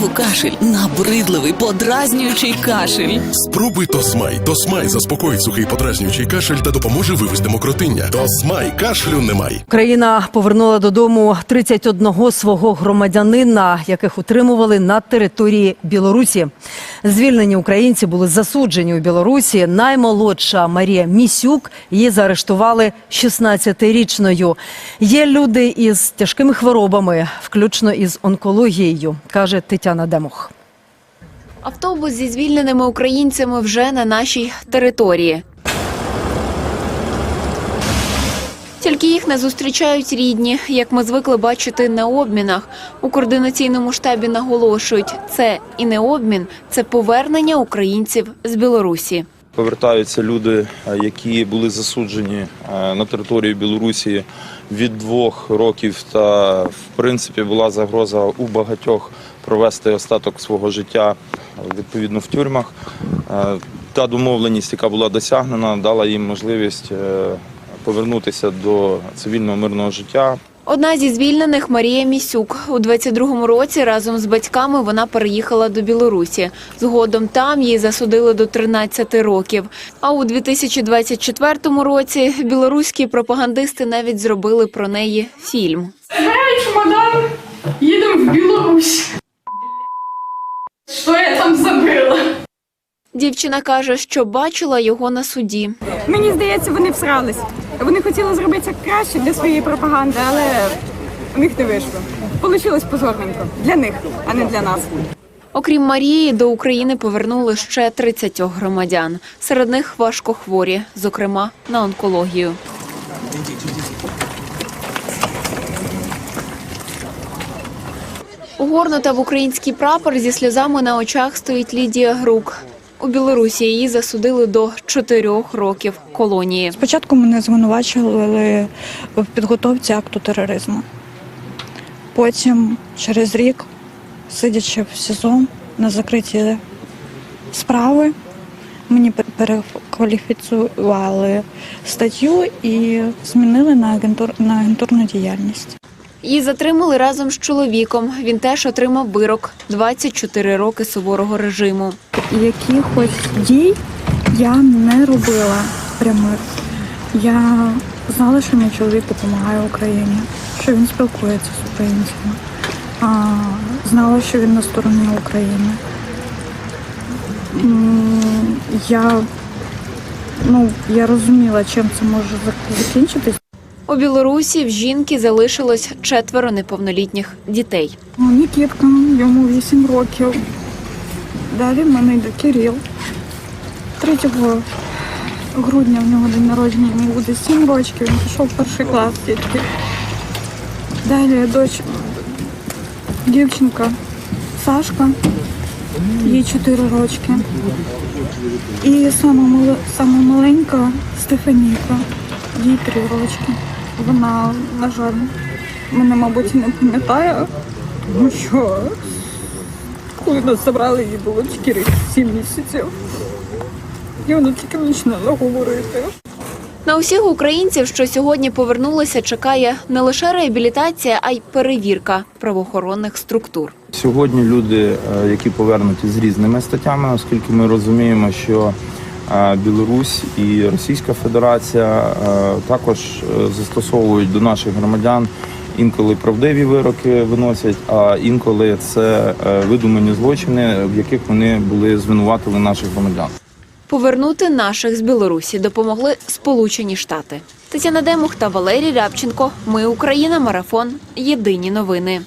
Знову кашель, набридливий, подразнюючий кашель. Спробуй Тосмай. Тосмай заспокоїть сухий подразнюючий кашель та допоможе вивести мокротиння. Тосмай кашлю немає. Країна повернула додому 31 свого громадянина, яких утримували на території Білорусі. Звільнені українці були засуджені у Білорусі. Наймолодша Марія Місюк її заарештували 16-річною. Є люди із тяжкими хворобами, включно із онкологією, каже Тетяна Демух. Автобус зі звільненими українцями вже на нашій території. Тільки їх не зустрічають рідні, як ми звикли бачити на обмінах. У координаційному штабі наголошують, це і не обмін, це повернення українців з Білорусі. Повертаються люди, е, які були засуджені е, на території Білорусі від двох років. Та в принципі була загроза у багатьох провести остаток свого життя відповідно в тюрмах. Е, Та домовленість, яка була досягнена, дала їм можливість е, повернутися до цивільного мирного життя. Одна зі звільнених Марія Місюк. У 22-му році разом з батьками вона переїхала до Білорусі. Згодом там її засудили до 13 років. А у 2024 році білоруські пропагандисти навіть зробили про неї фільм. Збираю чемодан, їдемо в Білорусь. Що я там забила? Дівчина каже, що бачила його на суді. Мені здається, вони всрались. Вони хотіли зробити краще для своєї пропаганди, але у них не вийшло. Получилось позорненько для них, а не для нас. Окрім Марії, до України повернули ще 30 громадян. Серед них важкохворі, зокрема на онкологію. Угорнута в український прапор зі сльозами на очах стоїть Лідія Грук. У Білорусі її засудили до чотирьох років колонії. Спочатку мене звинувачували в підготовці акту тероризму. Потім, через рік, сидячи в СІЗО на закриті справи, мені пер- перекваліфікували статтю і змінили на, на агентурну діяльність. Її затримали разом з чоловіком. Він теж отримав вирок 24 роки суворого режиму. Якихось дій я не робила прямих. Я знала, що мій чоловік допомагає Україні, що він спілкується з українцями. А, знала, що він на стороні України. Я, ну, я розуміла, чим це може закінчитись. У Білорусі в жінки залишилось четверо неповнолітніх дітей. Нікітка, йому 8 років. Далі в мене йде Кирил. 3 грудня в нього день народження, йому буде 7 років, він пішов в перший клас тільки. Далі дочь, дівчинка Сашка, їй 4 рочки. І сама, сама маленька Стефаніка, їй 3 рочки. Вона, на жаль, мене, мабуть, не пам'ятає, тому що коли нас забрали, їй було тільки 7 місяців. І вона тільки починала говорити. На усіх українців, що сьогодні повернулися, чекає не лише реабілітація, а й перевірка правоохоронних структур. Сьогодні люди, е, які повернуті з різними статтями, оскільки ми розуміємо, що Білорусь і Російська Федерація також е, застосовують до наших громадян інколи правдиві вироки виносять, а інколи це е, видумані злочини, в яких вони були звинуватили наших громадян. Повернути наших з Білорусі допомогли Сполучені Штати. Тетяна Демух та Валерій Рябченко. Ми Україна. Марафон. Єдині новини.